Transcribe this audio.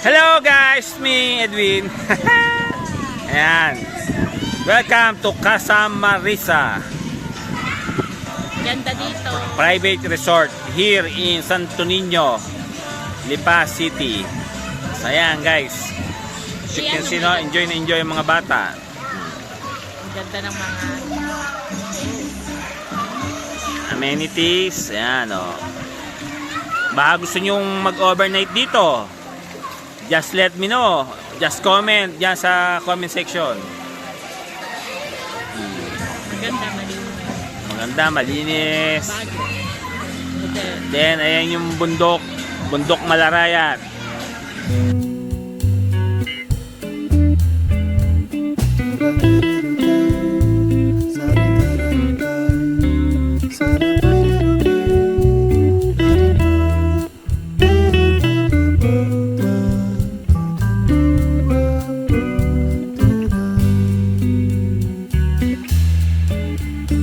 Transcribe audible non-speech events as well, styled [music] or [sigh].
guys, me Edwin. [laughs] Ayan. Welcome to Casa Marisa Ganda dito. Private Resort here in Santo Niño, Lipa City. So, ayan guys. You can see no, enjoy na enjoy mga bata. Ganda ng mga Amenities, ayan o. Baka gusto nyong mag-overnight dito, just let me know. Just comment dyan sa comment section. Maganda malinis. Maganda malinis. Then ayan yung bundok. Bundok malarayan. Thank you. Bye.